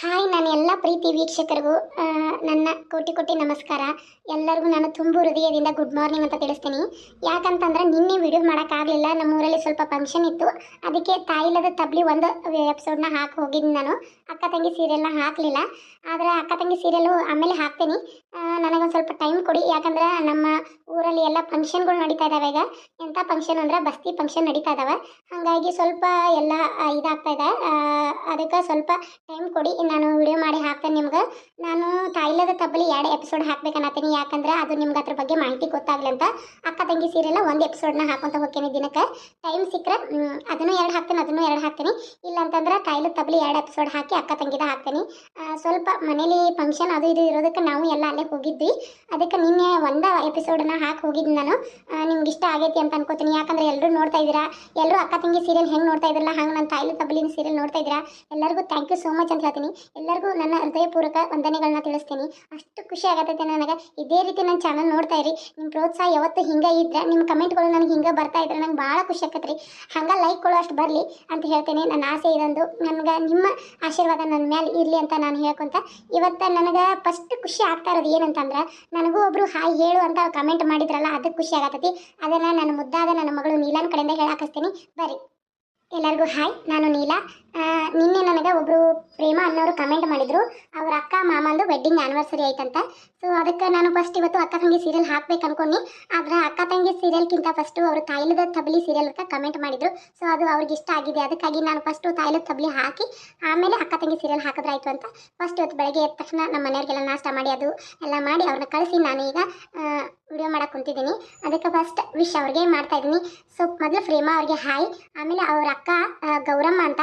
Hi, ನಾನು ಎಲ್ಲ ಪ್ರೀತಿ ವೀಕ್ಷಕರಿಗೂ ನನ್ನ ಕೋಟಿ ಕೋಟಿ ನಮಸ್ಕಾರ. ಎಲ್ಲರಿಗೂ ನಾನು ತುಂಬ ಹೃದಯದಿಂದ ಗುಡ್ ಮಾರ್ನಿಂಗ್ ಅಂತ ತಿಳಿಸ್ತೀನಿ. ಯಾಕಂತಂದ್ರೆ ನಿನ್ನೆ ವಿಡಿಯೋ ಮಾಡೋಕ್ಕಾಗಲಿಲ್ಲ ನಮ್ಮ ಊರಲ್ಲಿ ಸ್ವಲ್ಪ ಫಂಕ್ಷನ್ ಇತ್ತು. ಅದಕ್ಕೆ ತಾಯಿಲದ ತಬ್ಲಿ ಒಂದು ಎಪಿಸೋಡ್ನ ಹಾಕಿ ಹೋಗಿದ್ದೀನಿ ನಾನು. ಅಕ್ಕ ತಂಗಿ ಸೀರಿಯಲ್ನ ಹಾಕಲಿಲ್ಲ. ಆದರೆ ಅಕ್ಕ ತಂಗಿ ಸೀರಿಯಲು ಆಮೇಲೆ ಹಾಕ್ತೀನಿ. ನನಗೊಂದು ಸ್ವಲ್ಪ ಟೈಮ್ ಕೊಡಿ. ಯಾಕಂದ್ರೆ ನಮ್ಮ ಊರಲ್ಲಿ ಎಲ್ಲ ಫಂಕ್ಷನ್ಗಳು ನಡೀತಾ ಇದಾವೆ ಈಗ. ಎಂಥ ಫಂಕ್ಷನ್ ಅಂದ್ರೆ ಬಸ್ತಿ ಫಂಕ್ಷನ್ ನಡೀತಾ ಇದ್ದಾವೆ ಹಾಗಾಗಿ ಸ್ವಲ್ಪ ಎಲ್ಲ ಇದಾಗ್ತಾ ಇದೆ. ಅದಕ್ಕೆ ಸ್ವಲ್ಪ ಟೈಮ್ ಕೊಡಿ. ನಾನು ವಿಡಿಯೋ ಮಾಡಿ ಹಾಕ್ತೇನೆ ನಿಮ್ಗೆ. ನಾನು ತಾಯಿಲದ ತಬ್ಬಲಿ ಎರಡು ಎಪಿಸೋಡ್ ಹಾಕ್ಬೇಕನ್ನತ್ತೀನಿ ಯಾಕಂದ್ರೆ ಅದು ನಿಮ್ಗೆ ಅದ್ರ ಬಗ್ಗೆ ಮಾಹಿತಿ ಗೊತ್ತಾಗ್ಲಿ ಅಂತ ಅಕ್ಕ ತಂಗಿ ಸೀರಿಯಲ್ ಒಂದು ಎಪಿಸೋಡ್ನ ಹಾಕೊಂತ ಹೋಗ್ತೀನಿ ದಿನಕ್ಕೆ. ಟೈಮ್ ಸಿಕ್ಕರೆ ಅದನ್ನು ಎರಡು ಹಾಕ್ತೇನೆ, ಅದನ್ನು ಎರಡು ಹಾಕ್ತೀನಿ. ಇಲ್ಲ ಅಂತಂದ್ರೆ ತಾಯಿಲದ ತಬ್ಬಲಿ ಎರಡು ಎಪಿಸೋಡ್ ಹಾಕಿ ಅಕ್ಕ ತಂಗಿದ ಹಾಕ್ತೀನಿ. ಸ್ವಲ್ಪ ಮನೇಲಿ ಫಂಕ್ಷನ್ ಅದು ಇದು ಇರೋದಕ್ಕೆ ನಾವು ಎಲ್ಲ ಅಲ್ಲೇ ಹೋಗಿದ್ವಿ. ಅದಕ್ಕೆ ನಿನ್ನೆ ಒಂದ ಎಪಿಸೋಡನ್ನ ಹಾಕಿ ಹೋಗಿದ್ದು ನಾನು. ನಿಮ್ಗೆ ಇಷ್ಟ ಆಗೈತಿ ಅಂತ ಅನ್ಕೋತೀನಿ. ಯಾಕಂದ್ರೆ ಎಲ್ಲರೂ ನೋಡ್ತಾ ಇದ್ದೀರಾ. ಎಲ್ಲರೂ ಅಕ್ಕ ತಂಗಿ ಸೀರಿಯಲ್ ಹೆಂಗೆ ನೋಡ್ತಾ ಇದ್ರಲ್ಲ, ಹಂಗೆ ನಾನು ತಾಯಿಲದ ತಬ್ಬಲಿನ ಸೀರಿಯಲ್ ನೋಡ್ತಾ ಇದ್ದೀರಾ. ಎಲ್ಲರಿಗೂ ಥ್ಯಾಂಕ್ ಯು ಸೋ ಮಚ್ ಅಂತ ಹೇಳ್ತೀನಿ. ಎಲ್ಲರಿಗೂ ನನ್ನ ಹೃದಯಪೂರ್ವಕ ವಂದನೆಗಳನ್ನ ತಿಳಿಸ್ತೀನಿ. ಅಷ್ಟು ಖುಷಿ ಆಗತ್ತೈತೆ ನನಗೆ. ಇದೇ ರೀತಿ ನನ್ನ ಚಾನಲ್ ನೋಡ್ತಾ ಇರಿ. ನಿಮ್ಮ ಪ್ರೋತ್ಸಾಹ ಯಾವತ್ತು ಹಿಂಗೆ ಇದ್ರೆ ನಿಮ್ಮ ಕಮೆಂಟ್ಗಳು ನನಗೆ ಹಿಂಗೆ ಬರ್ತಾ ಇದ್ರೆ ನಂಗೆ ಭಾಳ ಖುಷಿ ಆಕತ್ರಿ. ಹಂಗೆ ಲೈಕ್ಗಳು ಅಷ್ಟು ಬರಲಿ ಅಂತ ಹೇಳ್ತೇನೆ. ನನ್ನ ಆಸೆ ಇದೊಂದು. ನನಗೆ ನಿಮ್ಮ ಆಶೀರ್ವಾದ ನನ್ನ ಮೇಲೆ ಇರಲಿ ಅಂತ ನಾನು ಹೇಳ್ಕೊಂತ. ಇವತ್ತು ನನಗೆ ಫಸ್ಟ್ ಖುಷಿ ಆಗ್ತಾ ಇರೋದು ಏನಂತಂದ್ರೆ, ನನಗೂ ಒಬ್ರು ಹಾಯ್ ಹೇಳು ಅಂತ ಕಮೆಂಟ್ ಮಾಡಿದ್ರಲ್ಲ ಅದಕ್ಕೆ ಖುಷಿ ಆಗತ್ತೈತಿ ಅದನ್ನು ನನ್ನ ಮುದ್ದಾದ ನನ್ನ ಮಗಳು ನೀಲಾನ್ ಕಡೆಯಿಂದ ಹೇಳಾಕಸ್ತೀನಿ. ಬರ್ರಿ. ಎಲ್ಲರಿಗೂ ಹಾಯ್, ನಾನು ನೀಲಾ. ನಿನ್ನೆ ನನಗೆ ಒಬ್ಬರು ಪ್ರೇಮ ಅನ್ನೋರು ಕಮೆಂಟ್ ಮಾಡಿದ್ರು. ಅವ್ರ ಅಕ್ಕ ಮಾಮಂದು ವೆಡ್ಡಿಂಗ್ ಆ್ಯನಿವರ್ಸರಿ ಆಯ್ತಂತ. ಸೊ ಅದಕ್ಕೆ ನಾನು ಫಸ್ಟ್ ಇವತ್ತು ಅಕ್ಕ ತಂಗಿ ಸೀರಿಯಲ್ ಹಾಕ್ಬೇಕು ಅನ್ಕೊಂಡು. ಆದ್ರೆ ಅಕ್ಕ ತಂಗಿ ಸೀರಿಯಲ್ಗಿಂತ ಫಸ್ಟು ಅವರು ತಾಯಿಲದ ತಬಲಿ ಸೀರಿಯಲ್ ಅಂತ ಕಮೆಂಟ್ ಮಾಡಿದ್ರು. ಸೊ ಅದು ಅವ್ರಿಗೆ ಇಷ್ಟ ಆಗಿದೆ. ಅದಕ್ಕಾಗಿ ನಾನು ಫಸ್ಟು ತಾಯಿಲದ ತಬಲಿ ಹಾಕಿ, ಆಮೇಲೆ ಅಕ್ಕ ತಂಗಿ ಸೀರಿಯಲ್ ಹಾಕಿದ್ರಾಯ್ತು ಅಂತ. ಫಸ್ಟ್ ಇವತ್ತು ಬೆಳಗ್ಗೆ ಎದ್ದ ತಕ್ಷಣ ನಮ್ಮ ಮನೆಯವ್ರಿಗೆಲ್ಲ ನಾಷ್ಟ ಮಾಡಿ, ಅದು ಎಲ್ಲ ಮಾಡಿ ಅವ್ರನ್ನ ಕಳಿಸಿ ನಾನು ಈಗ ವಿಡಿಯೋ ಮಾಡಕ್ಕೆ ಕುಂತಿದ್ದೀನಿ. ಅದಕ್ಕೆ ಫಸ್ಟ್ ವಿಶ್ ಅವ್ರಿಗೆ ಮಾಡ್ತಾ ಇದ್ದೀನಿ. ಸೊ ಮೊದಲು ಪ್ರೇಮ ಅವ್ರಿಗೆ ಹಾಯ್. ಆಮೇಲೆ ಅವ್ರ ಅಕ್ಕ ಆ, ಗೌರಮ್ಮ ಅಂತ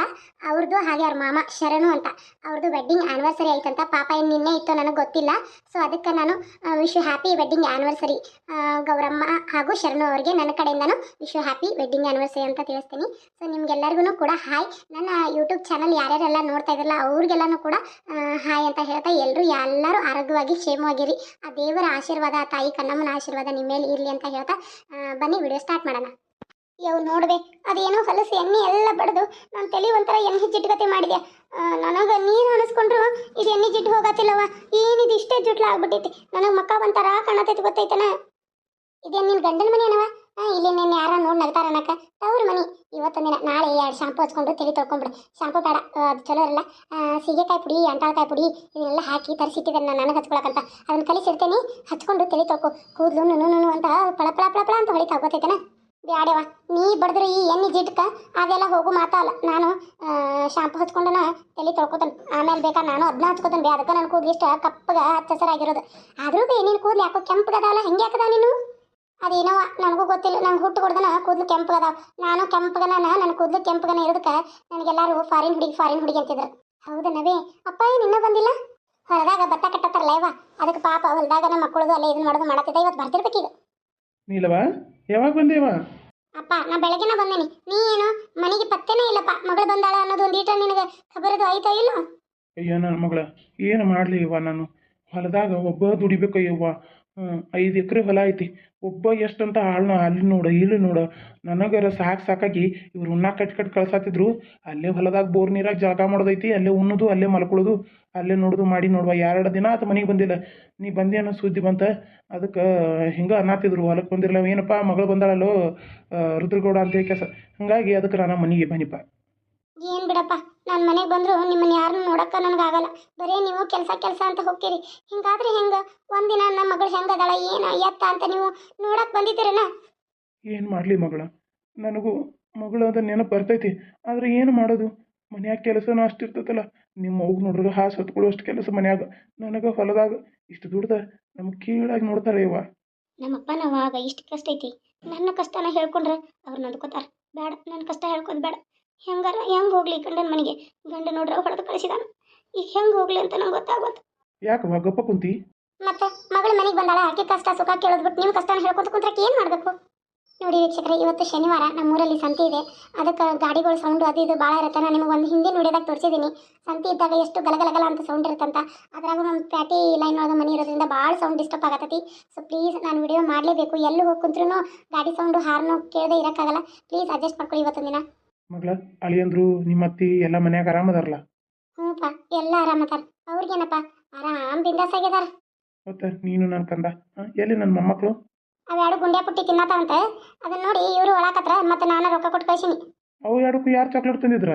ಅವ್ರದ್ದು ಹಾಗೆ ಅವ್ರ ಮಾಮ ಶರಣು ಅಂತ. ಅವ್ರದ್ದು ವೆಡ್ಡಿಂಗ್ ಆ್ಯನಿವರ್ಸರಿ ಆಯ್ತಂತ. ಪಾಪ ಏನು ನಿನ್ನೆ ಇತ್ತು, ನನಗೆ ಗೊತ್ತಿಲ್ಲ. ಸೊ ಅದಕ್ಕೆ ನಾನು wish happy wedding anniversary Gowramma ಹಾಗೂ ಶರಣು ಅವರಿಗೆ ನನ್ನ ಕಡೆಯಿಂದನೂ ವಿಶ್ ಹ್ಯಾಪಿ ವೆಡ್ಡಿಂಗ್ ಆ್ಯನಿವರ್ಸರಿ ಅಂತ ತಿಳಿಸ್ತೀನಿ. ಸೊ ನಿಮ್ಗೆಲ್ಲರಿಗೂ ಕೂಡ ಹಾಯ್ ನನ್ನ ಯೂಟ್ಯೂಬ್ ಚಾನಲ್ ಯಾರ್ಯಾರೆಲ್ಲ ನೋಡ್ತಾ ಇದ್ರಲ್ಲ, ಅವ್ರಿಗೆಲ್ಲನೂ ಕೂಡ ಹಾಯ್ ಅಂತ ಹೇಳ್ತಾ ಎಲ್ಲರೂ ಎಲ್ಲರೂ ಆರೋಗ್ಯವಾಗಿ ಕ್ಷೇಮವಾಗಿರಿ. ಆ ದೇವರ ಆಶೀರ್ವಾದ, ತಾಯಿ ಕಣ್ಣಮ್ಮನ ಆಶೀರ್ವಾದ ನಿಮ್ಮ ಮೇಲೆ ಇರಲಿ ಅಂತ ಹೇಳ್ತಾ ಬನ್ನಿ ವಿಡಿಯೋ ಸ್ಟಾರ್ಟ್ ಮಾಡೋಣ. ಯವ್ ನೋಡಿದೆ, ಅದೇನೋ ಹೊಲಸು ಎಣ್ಣೆ ಎಲ್ಲ ಬಡ್ದು ನಾನು ತಲೆ ಒಂಥರ ಎಣ್ಣೆ ಜಿಡ್ಗತೆ ಮಾಡಿದೆ. ನನಗೆ ನೀರು ಅನಿಸ್ಕೊಂಡ್ರು ಇದು ಎಣ್ಣೆ ಜಿಡ್ಡು ಹೋಗತ್ತಿಲ್ಲವ ಏನಿದು ಇಷ್ಟೇ ಜುಟ್ಲ ಆಗ್ಬಿಟ್ಟೈತಿ ನನಗೆ ಮಕ್ಕ ಒಂಥರ ಕಾಣತೈತಿ ಗೊತ್ತೈತನ? ಇದೇನು ನಿನ್ನ ಗಂಡನ ಮನೆ ಏನವ ಇಲ್ಲಿ ನಿನ್ನ ಯಾರ ನೋಡಿ ನಗ್ತಾರ ಅನ್ನಕ? ತವ್ರ ಮನಿ. ಇವತ್ತೊಂದಿನ, ನಾಳೆ ಎರಡು ಶಾಂಪು ಹಚ್ಕೊಂಡು ತಲೆ ತೊಳ್ಕೊಂಬಿಡು. ಶಾಂಪು ಬೇಡ ಅದು ಚಲೋ ಇರಲ್ಲ. ಸೀಗೆಕಾಯಿ ಪುಡಿ ಅಂಟಾಳ್ಕಾಯಿ ಪುಡಿ, ಇದನ್ನೆಲ್ಲ ಹಾಕಿ ತರಿಸಿಟ್ಟಿದ್ದೇನೆ ನಾನು ನನಗೆ ಹಚ್ಕೊಳಕಂತ. ಅದನ್ನ ಕಲಿಸಿಡ್ತೇನೆ ಹಚ್ಕೊಂಡು ತಲೆ ತೊಳ್ಕೊ. ಕೂದಲು ನುನು ನುನು ಅಂತ ಪಳ ಪಳ ಪಳ ಪಳ ಅಂತ ಹೊಳಿತಾ ಗೊತ್ತೈತನ? ಬ್ಯಾಡವ ನೀ ಬಡಿದ್ರೆ ಈ ಎಣ್ಣೆ ಜಿಡ್ಕ ಅದೆಲ್ಲ ಹೋಗು ಮಾತಲ್ಲ ನಾನು ಶಾಂಪು ಹಚ್ಕೊಂಡನ ತಲೆ ತೊಳ್ಕೊತಾನೆ. ಆಮೇಲೆ ಬೇಕಾ ನಾನು ಅದನ್ನ ಹಚ್ಕೊತಾನೆ ಬೇ. ಅದಕ್ಕೆ ನನ್ನ ಕೂದಲು ಇಷ್ಟ ಕಪ್ಪಗ ಹಚ್ಚ ಆದರೂ ಬೇ ನಿನ್ನ ಕೂದಲು ಯಾಕೋ ಕೆಂಪಗದಲ್ಲ ಹೆಂಗೆ ಹಾಕದ ನೀನು? ಅದೇನೋ ನನಗೂ ಗೊತ್ತಿಲ್ಲ. ನಂಗೆ ಹುಟ್ಟು ಕೊಡ್ದನ ಕೂದಲು ಕೆಂಪಗದಾವ. ನಾನು ಕೆಂಪಗನ ನನ್ನ ಕೂದಲು ಕೆಂಪಗನ ಇರೋದಕ್ಕೆ ನನಗೆಲ್ಲರೂ ಫಾರಿನ್ ಹುಡುಗಿ ಫಾರಿನ್ ಹುಡುಗಿ ಅಂತಿದ್ರು. ಹೌದನವೇ ಅಪ್ಪ ಏನು ಬಂದಿಲ್ಲ? ಹೊರದಾಗ ಭತ್ತ ಕಟ್ಟತ್ತಾರಲ್ಲ ಇವ ಅದಕ್ಕೆ ಪಾಪ ಹೊಲದಾಗ ನಮ್ಮ ಮಕ್ಕಳದು ಅಲ್ಲೇ ಇದನ್ನ ಮಾಡೋದು ಮಾಡತ್ತಿದ್ದೆ. ಇವತ್ತು ಬರ್ತಿರ್ಬೇಕೀಗ. ನೀಲವ? ಯಾವಾಗ ಬಂದೇವ? ಅಪ್ಪ ನಾ ಬೆಳಗ್ಗೆನ ಬಂದೇನಿ. ನೀ ಏನು? ಮನೆಗೆ ಪತ್ತೆನೇ ಇಲ್ಲಪ್ಪ. ಮಗಳು ಬಂದಾಳ ಅನ್ನೋದು ಒಂದು ಈಟ ನಿನಗೆ ಖಬರದು ಆಯ್ತಾ ಇಲ್ಲ? ಅಯ್ಯೋ ನನ್ನ ಮಗಳ ಏನು ಮಾಡಲಿ ಇವ ನಾನು? ಹೊಲದಾಗ ಒಬ್ಬ ದುಡಿಬೇಕು ಅಯ್ಯವ್ವ ಐದು ಎಕರೆ ಹೊಲ ಐತಿ. ಒಬ್ಬ ಎಷ್ಟಂತ ಆಳ್ನ ಅಲ್ಲಿ ನೋಡು, ಇಲ್ಲಿ ನೋಡು. ನನಗರ ಸಾಕು ಸಾಕಾಗಿ ಇವ್ರು ಉಣ್ಣ ಕಟ್ ಕಟ್ ಕಳ್ಸಾತಿದ್ರು. ಅಲ್ಲೇ ಹೊಲದಾಗ ಬೋರ್ ನೀರಾಗ ಜಳಕ ಮಾಡೋದೈತಿ, ಅಲ್ಲೇ ಉಣ್ಣೋದು, ಅಲ್ಲೇ ಮಲ್ಕೊಳ್ಳೋದು, ಅಲ್ಲೇ ನೋಡೋದು, ಮಾಡಿ ನೋಡುವ. ಎರಡು ದಿನ ಆತ ಮನೆಗೆ ಬಂದಿಲ್ಲ. ನೀ ಬಂದೆ ಅನ್ನೋ ಸುದ್ದಿ ಬಂತ? ಅದಕ್ಕೆ ಹಿಂಗೆ ಅನ್ನತ್ತಿದ್ರು ಹೊಲಕ್ಕೆ ಬಂದಿರಲ್ಲ ಏನಪ್ಪ ಮಗಳು ಬಂದಾಳಲ್ಲೋ ರುದ್ರಗೌಡ ಅಂತ ಕೆಸ ಹಾಗಾಗಿ ಅದಕ್ಕೆ ನಾನು ಮನೆಗೆ ಬನ್ನಿಪ್ಪ ಏನು ಬಿಡಪ್ಪ? ನನ್ನ ಮನೆಗೆ ಬಂದ್ರು ನಿಮ್ಮನ್ನ ಯಾರನ್ನೂ ನೋಡಕ್ಕ ನನಗಾಗಲ್ಲ ಬರೀ ನೀವು ಕೆಲಸ ಕೆಲಸ ಅಂತ ಹೋಗ್ತೀರಿ. ಹಿಂಗಾದ್ರೆ ಹೆಂಗೆ? ಒಂದಿನ ನಮ್ಮ ಮಗಳು ಹೆಂಗದಾಳ ಏನು ಎತ್ತ ಅಂತ ನೀವು ನೋಡಕ್ಕೆ ಬಂದಿದ್ದೀರಲ್ಲ ಏನು ಮಾಡಲಿ ಮಗಳ? ನನಗೂ ಮಗಳದ ನೆನಪು ಬರ್ತೈತಿ. ಆದರೆ ಏನು ಮಾಡೋದು? ಮನ್ಯಾಗ ಕೆಲಸನೂ ಅಷ್ಟು ಇರ್ತೈತಲ್ಲ. ನಿಮ್ಮ ಹೋಗಿ ನೋಡ್ರಿಗೆ ಹಾಸು ಅಷ್ಟು ಕೆಲಸ ಮನ್ಯಾಗ. ನನಗೆ ಹೊಲದಾಗ ಇಷ್ಟು ದುಡ್ದ ನಮ್ಗೆ ಕೀಳಾಗಿ ನೋಡ್ತಾರೆ ಇವ ನಮ್ಮಪ್ಪ ನಾವಾಗ ಇಷ್ಟು ಕಷ್ಟ ಐತಿ. ನನ್ನ ಕಷ್ಟನ ಹೇಳ್ಕೊಂಡ್ರೆ ಅವ್ರು ನಡ್ಕೋತಾರ ಬೇಡ ನನ್ನ ಕಷ್ಟ ಹೇಳ್ಕೋದು ಬೇಡ ಹೆಂಗಾರ ಹೆಂಗ್ ಹೋಗ್ಲಿ ಗಂಡನ ಮನೆಗೆ? ಗಂಡ ನೋಡ್ರ ಹೊಡೆದು ಕಳಿಸಿದಾನ. ಈಗ ಹೆಂಗ್ ಹೋಗ್ಲಿ ಅಂತ ನಂಗೆ ಗೊತ್ತಾಗೋದು. ಯಾಕವ್ವ ಗಪ್ಪ ಕುಂತಿ? ಮತ್ತೆ ಮಗಳ ಮನೆಗೆ ಬಂದಾಳ ಆಕೆ ಕಷ್ಟ ಸುಖ ಕೇಳೋದು ಬಿಟ್ಟು ನಿಮ್ಮ ಕಷ್ಟ ಹೇಳ್ಕೊತ ಕುಂತ್ರಕ್ಕೆ ಏನು ಮಾಡಬೇಕು? ನೋಡಿ ವೀಕ್ಷಕರೇ ಇವತ್ತು ಶನಿವಾರ ನಮ್ಮೂರಲ್ಲಿ ಸಂತೆ ಇದೆ. ಅದಕ್ಕೆ ಗಾಡಿಗಳು ಸೌಂಡ್ ಅದು ಇದು ಭಾಳ ಇರುತ್ತೆ. ನಾನು ನಿಮಗೆ ಒಂದು ಹಿಂದಿನ ನೋಡಿದಾಗ ತೋರಿಸಿದ್ದೀನಿ ಸಂತೆ ಇದ್ದಾಗ ಎಷ್ಟು ಗಲಗಲಗಲ ಅಂತ ಸೌಂಡ್ ಇರುತ್ತಂತ. ಅದ್ರಾಗ ನಮ್ಮ ಪ್ಯಾಟಿ ಲೈನ್ ಒಳಗೆ ಮನೆ ಇರೋದ್ರಿಂದ ಭಾಳ ಸೌಂಡ್ ಡಿಸ್ಟರ್ಬ್ ಆಗತ್ತೈತಿ ಸೊ ಪ್ಲೀಸ್ ನಾನು ವಿಡಿಯೋ ಮಾಡಲೇಬೇಕು. ಎಲ್ಲೂ ಹೋಗಿ ಕುಂತ್ರೂ ಗಾಡಿ ಸೌಂಡು ಹಾರ್ನು ಕೇಳದೆ ಇರೋಕ್ಕಾಗಲ್ಲ. ಪ್ಲೀಸ್ ಅಡ್ಜಸ್ಟ್ ಮಾಡ್ಕೊಳ್ಳಿ ಇವತ್ತೊಂದಿನ. ದಿನ ಮಗಳ ಅಳಿಯಂದ್ರು ನಿಮ್ಮ ಅತ್ತಿ ಎಲ್ಲ ಮನ್ಯಾಗ ಆರಾಮದಾರಲ್ಲ ಹ್ಞೂಪ್ಪ ಎಲ್ಲ ಆರಾಮದಾರ ಅವ್ರಿಗೇನಪ್ಪ ಆರಾಮ್ ಬಿಂದಾಸ್ ಆಗ್ಯದಾರ ಮತ್ತೆ ನೀನು ನನ್ನ ಕಂದ? ಹಾಂ ಎಲ್ಲಿ ನನ್ನ ಮೊಮ್ಮಕ್ಕಳು ಅವೆರಡು ಗುಂಡ್ಯಾ ಪುಟ್ಟಿ ತಿನ್ನತಾವಂತ. ಅದನ್ನ ನೋಡಿ ಇವರು ಒಳಕತ್ರ ಮತ್ತೆ ನಾನು ರೊಕ್ಕ ಕೊಟ್ಟು ಕಳ್ಸೀನಿ. ಅವು ಎರಡಕ್ಕೂ ಯಾರು ಚಾಕ್ಲೇಟ್ ತಂದಿದ್ರ?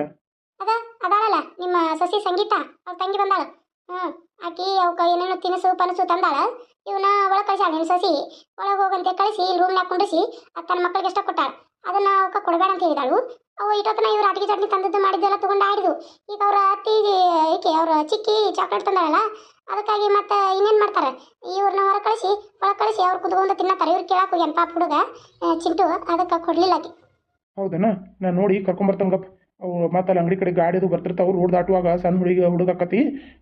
ಅದ ಅದಾಳಲ್ಲ ನಿಮ್ಮ ಸಸಿ ಸಂಗೀತ ಅವ್ರ ತಂಗಿ ಬಂದಾಳ. ಹ್ಞೂ ಆಕಿ ಅವಕ್ಕ ಏನೇನು ತಿನಿಸು ಪನಸು ತಂದಾಳ. ಇವನ ಒಳಗೆ ಕಳ್ಸಾಳ ನಿಮ್ಮ ಸಸಿ. ಒಳಗೆ ಹೋಗಂತೆ ಕಳಿಸಿ ಇಲ್ಲಿ ರೂಮ್ನಾಗ ಕುಂಡಿಸಿ ಅತ್ತನ ಮಕ್ಕಳಿಗೆ ಎಷ್ಟ ಕೊಟ್ಟಾಳ. ಅದನ್ನ ಅವಕ್ಕ ಕೊಡಬೇಡ ಅಂತ ಹೇಳಿದಾಳು. ಅವು ಇಟ್ಟೊತ್ತನ ಇವ್ರು ಅಟಿಗೆ ಚಟ್ನಿ ತಂದದ್ದು ಮಾಡಿದ್ದೆಲ್ಲ ತಗೊಂಡು ಆಡಿದ್ವು. ಈಗ ಅವ್ರ ಅತ್ತಿ ಈಕೆ ಅವ್ರ ಚಿಕ್ಕಿ ಚಾಕ್ಲೇಟ್ ತಂದಾಳಲ್ಲ, ಅದಕ್ಕಾಗಿ ಮತ್ತೆ ಇನ್ನೇನು ಮಾಡ್ತಾರೆ? ಇವ್ರನ್ನ ಹೊರ ಕಳಿಸಿ, ಒಳಗೆ ಕಳಿಸಿ ಅವ್ರು ಕುತ್ಕೊಂಡು ತಿನ್ನತ್ತಾರೆ. ಇವ್ರು ಕೇಳಕ್ಕೆ ಹೋಗ್ಯಾನ ಪಾಪ ಹುಡುಗ ಚಿಂಟು, ಅದಕ್ಕೆ ಕೊಡ್ಲಿಲ್ಲ ಆಕೆ. ಹೌದನ? ನಾನು ನೋಡಿ ಕರ್ಕೊಂಬರ್ತಾನೆ ಗಪ್ ಅವು ಮತ್ತೆ ಅಲ್ಲಿ ಅಂಗಡಿ ಕಡೆ ಗಾಡಿದು ಬರ್ತಿರ್ತಾವೆ ರೋಡ್ ದಾಟುವಾಗ ಸಣ್ಣ ಹುಡುಗಿ ಹುಡುಗ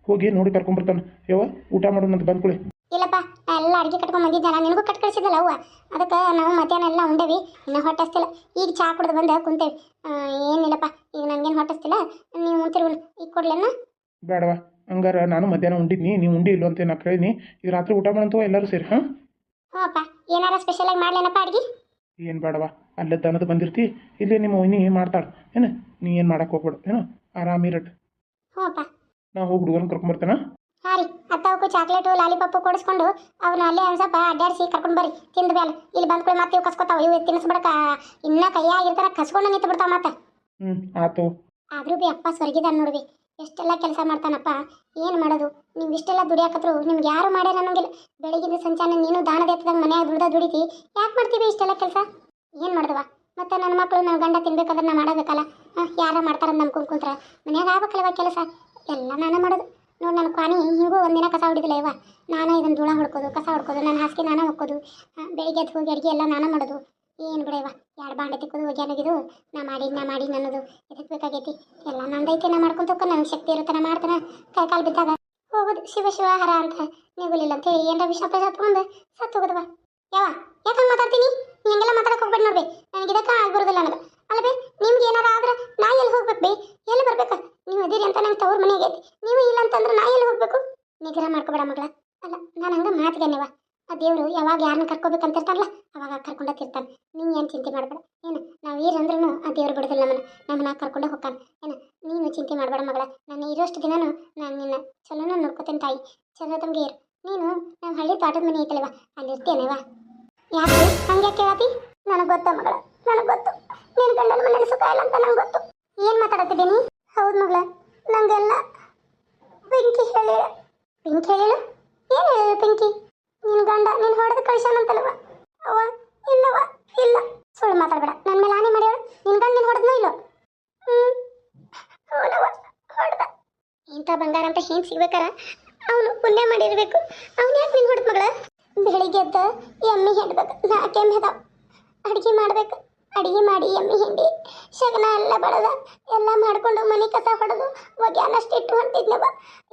ಹೋಗಿ ನೋಡಿ ಕರ್ಕೊಂಬರ್ತಾನೆ ಯವ ಊಟ ಮಾಡೋಣಂತ ಬಂದ್ಕೊಳ್ಳಿ ಇಲ್ಲಪ್ಪ ನಾ ಎಲ್ಲ ಅಡುಗೆ ಕಟ್ಕೊಂಡು ಬಂದಿದ್ದೆ ನಾನು ನಿನಗೂ ಕಟ್ ಕಳಿಸಿದ್ದಲ್ಲ ಅವ್ವ? ಅದಕ್ಕೆ ನಾವು ಮಧ್ಯಾಹ್ನ ಎಲ್ಲ ಉಂಡೇವಿ ಇನ್ನು ಹೊಟ್ಟಸ್ತಿಲ್ಲ ಈಗ ಚಾ ಕುಡ್ದು ಬಂದು ಕುಂತೇವಿ. ಏನಿಲ್ಲಪ್ಪ ಈಗ ನನಗೇನು ಹೊಟ್ಟಸ್ತಿಲ್ಲ ನೀವು ಉಂತಿರ್ವಲ್ಲ ಈಗ ಕೊಡ್ಲೇನ ಬೇಡವಾ ಹಂಗಾರ ನಾನು ಮಧ್ಯಾಹ್ನ ಉಂಡಿದ್ನಿ ನೀವು ಉಂಡಿ ಇಲ್ಲೋ ಅಂತ ನಾ ಕೇಳಿನಿ ಈಗ ರಾತ್ರಿ ಊಟ ಮಾಡಂತವ ಎಲ್ಲರೂ ಸೇರಿ ಹಾಂ? ಹ್ಞೂ ಅಪ್ಪ ಏನಾರ ಸ್ಪೆಷಲಾಗಿ ಮಾಡ್ಲೇನಪ್ಪ ಅಡ್ಗೆ? ಏನು ಬೇಡವಾ ಅಲ್ಲೇ ದನದ ಬಂದಿರ್ತಿ ಇಲ್ಲೇ ನಿಮ್ಮ ಏನು ಮಾಡ್ತಾಳೆ ಏನು? ನೀ ಏನು ಮಾಡಕ್ಕೆ ಹೋಗ್ಬೇಡ ಏನು? ಆರಾಮಿರಟ್ ಹ್ಞೂ ಅಪ್ಪ ನಾ ಹೋಗಿ ಹುಡುಗನ ಕರ್ಕೊಂಬರ್ತೇನೆ ಹಾಂ ರೀ ಅತ್ತವಕ್ಕೂ ಚಾಕ್ಲೇಟು ಲಾಲಿಪಾಪು ಕೊಡಿಸ್ಕೊಂಡು ಅವನ್ನ ಅಲ್ಲೇ ಒಂದು ಸ್ವಲ್ಪ ಅಡ್ಡಾಡಿಸಿ ಕರ್ಕೊಂಡು ಬರ್ರಿ ತಿಂದು ಮೇಲೆ ಇಲ್ಲಿ ಬಂದ್ಕೊಳ್ಳಿ ಮತ್ತೆ ಇವು ಕಸ್ಕೊತಾವ ಇವು ತಿನ್ನಿಸ್ಬಿಡಕ ಇನ್ನ ಕೈಯಾಗಿರ್ತಾರ ಕಸ್ಕೊಂಡು ನಿಂತು ಬಿಡ್ತಾವ ಮತ್ತೆ. ಹ್ಞೂ ಆತು. ಆದ್ರೂ ಬಿ ಅಪ್ಪ ಸ್ವರ್ಗಿದಾನ ನೋಡ್ವಿ ಎಷ್ಟೆಲ್ಲ ಕೆಲಸ ಮಾಡ್ತಾನಪ್ಪ ಏನು ಮಾಡೋದು? ನೀವು ಇಷ್ಟೆಲ್ಲ ದುಡಿಯಾಕತ್ರು ನಿಮ್ಗೆ ಯಾರು ಮಾಡ್ಯಾರ ಅನ್ನೋಂಗಿಲ್ಲ. ಬೆಳಗಿನ ಸಂಚಾನ ನೀನು ದಾನದ ಎತ್ತದಾಗ ಮನ್ಯಾಗ ದುಡ್ದ ದುಡಿತಿ ಯಾಕೆ ಮಾಡ್ತೀವಿ ಇಷ್ಟೆಲ್ಲ ಕೆಲಸ? ಏನು ಮಾಡ್ದವ? ಮತ್ತೆ ನನ್ನ ಮಕ್ಕಳು ನನ್ನ ಗಂಡ ತಿನ್ಬೇಕಾದ್ರೆ ನಾ ಮಾಡಬೇಕಲ್ಲ? ಹಾಂ ಯಾರ ಮಾಡ್ತಾರಂತ ನಂಬ್ಕೊಂಡು ಕುಂಕುಂತ್ರ ಮನ್ಯಾಗ ಆಗ್ಬೇಕಲ್ವ ಕೆಲಸ? ಎಲ್ಲ ನಾನು ಮಾಡೋದು. ನೋಡಿ ನನ್ನ ಕ್ವಾನಿ ಹಿಂಗೂ ಒಂದಿನ ಕಸ ಹೊಡಿದಿಲ್ಲ ಇವ ನಾನೇ ಇದನ್ನು ಧೂಳ ಹೊಡ್ಕೋದು, ಕಸ ಹೊಡ್ಕೋದು ನನ್ನ ಹಾಸಿಗೆ ನಾನೇ ಹೊಕ್ಕೋದು. ಬೆಳಿಗ್ಗೆ ಎದ್ದು ಹೋಗಿ ಅಡುಗೆ ಎಲ್ಲ ನಾನೇ ಮಾಡೋದು. ಏನು ಬಿಡವ ಎರಡು ಬಾಂಡೆ ತಿಕ್ಕೋದು ಒಗ್ಯಾನಗಿದು ನಾ ಮಾಡಿ ನಾ ಮಾಡಿ ನನ್ನದು ಇದಕ್ಕೆ ಬೇಕಾಗೈತಿ? ಎಲ್ಲ ನಂದೈತೆ, ನಾ ಮಾಡ್ಕೊಂತಕ್ಕ ನನ್ನ ಶಕ್ತಿ ಇರುತ್ತೆ ನಾ ಮಾಡ್ತಾನೆ. ಕೈ ಕಾಲು ಬಿದ್ದಾಗ, ಹೋಗೋದು ಶಿವ ಶಿವ ಹರ ಅಂತ ನಿಗುಲಿಲ್ಲ ಅಂತ ಹೇಳಿ ಏನಾರ ವಿಷ ಪ್ರಸಾದ ತಗೊಂಡು ಸತ್ತು ಹೋಗೋದವ ಯಾವ ಯಾಕಂಗೆ ಮಾತಾಡ್ತೀನಿ? ಹಂಗೆಲ್ಲ ಮಾತಾಡಕ್ಕೆ ಹೋಗ್ಬೇಡಿ ನೋಡ್ರಿ. ನನಗೆ ಇದಕ್ಕೆ ಆಗ್ಬರೋದಿಲ್ಲ ನನಗೆ ಅಲ್ಲವೇ, ನಿಮ್ಗೆ ಏನಾರ ಆದ್ರೆ ನಾ ಎಲ್ಲಿ ಹೋಗ್ಬೇಕು ಬೇ? ಎಲ್ಲಿ ಬರ್ಬೇಕು? ನೀವು ಅದಿರಿ ಅಂತ ನಂಗೆ ತವ್ರ ಮನೆಗೆ ನೀವು ಇಲ್ಲ ಅಂತಂದ್ರೆ ನಾ ಎಲ್ಲಿ ಹೋಗ್ಬೇಕು? ನಿಗ್ರಹ ಮಾಡ್ಕೋಬೇಡ ಮಗಳ. ಅಲ್ಲ, ನಾನು ಹಂಗೆ ಮಾತಿಗೆ ನೀವ ಆ ದೇವರು ಯಾವಾಗ ಯಾರನ್ನ ಕರ್ಕೋಬೇಕಂತಿರ್ತಾರಲ್ಲ, ಅವಾಗ ಕರ್ಕೊಂಡತ್ತಿರ್ತಾನೆ. ನೀನು ಏನು ಚಿಂತೆ ಮಾಡಬೇಡ. ಏನು, ನಾವು ಈರಂದ್ರೂ ಆ ದೇವ್ರು ಬಿಡೋದಿಲ್ಲ ನಮ್ಮನ್ನ ನಮ್ಮನ್ನ ಕರ್ಕೊಂಡೇ ಹೋಗ್ತಾನೆ. ಏನು, ನೀನು ಚಿಂತೆ ಮಾಡಬೇಡ ಮಗಳ. ನಾನು ಇರೋಷ್ಟು ದಿನಾನು ನಾನು ನಿನ್ನ ಚಲೋನ ನೋಡ್ಕೋತೇನೆ ತಾಯಿ. ಚಲೋ ತಮ್ಗೆ ಇರು ನೀನು ನಾವು ಹಳ್ಳಿ ತೋಟದ ಮನೆ ಐತಲ್ವ ಅಲ್ಲಿ ಇರ್ತೇನೆವಾ ಯಾಕೆ? ಹಂಗೆ ಕೇಳತಿ ನನಗೆ ಗೊತ್ತ ಮಗಳ. ನನಗೆ ಗೊತ್ತು. ನೀನು ಗಂಡನ ಮನೇಲಿ ಸುಖ ಇಲ್ಲ ಅಂತ ನಂಗೆ ಗೊತ್ತು. ಏನು ಮಾತಾಡತ್ತಿದ್ದೀನಿ ಹೌದು ಮಗಳ, ನಂಗೆಲ್ಲ ಪಿಂಕಿ ಹೇಳಿ. ಪಿಂಕಿ ಹೇಳಿಲ್ಲ ಏನು ಹೇಳಿ ಪಿಂಕಿ ನಿನ್ ಗಂಡ ನೀನ್ ಹೊಡೆದು ಕಳಿಸ್ಯಾನಂತಲ್ವ? ಅವ್ವ ಇಲ್ಲವ ಇಲ್ಲ. ಸುಳ್ಳು ಮಾತಾಡ್ಬೇಡ. ನನ್ನ ಮೇಲೆ ಹಾನಿ ಮಾಡ್ಯಾಳ. ನಿನ್ ಗಂಡ ನೀನ್ ಹೊಡೆದ್ನೋ ಇಲ್ಲೋ? ಹ್ಞೂ ಹೌದವ ಹೊಡೆದ. ಇಂಥ ಬಂಗಾರ ಅಂತ ಹಿಂಗೆ ಸಿಗ್ಬೇಕಾರ? ಅವನು ಪುಣ್ಯ ಮಾಡಿರ್ಬೇಕು. ಅವನು ಯಾಕೆ ನಿನ್ ಹೊಡೆದ ಮಗಳ? ಬೆಳಿಗ್ಗೆ ಎದ್ದ ಎಮ್ಮೆ ಹೆಡ್ಬೇಕು ನಾಲ್ಕು ಎಮ್ಮೆ ಅದಾವ. ಅಡುಗೆ ಮಾಡ್ಬೇಕು. ಅಡುಗೆ ಮಾಡಿ, ಎಮ್ಮೆ ಹಿಂಡಿ, ಶಗನ ಎಲ್ಲ ಬಡದ, ಎಲ್ಲ ಮಾಡ್ಕೊಂಡು ಮನೆ ಕಸ ಹೊಡೆದು ಒಗ್ಯಾನಷ್ಟು ಇಟ್ಟು ಹೊಂಟಿದ್ನವ.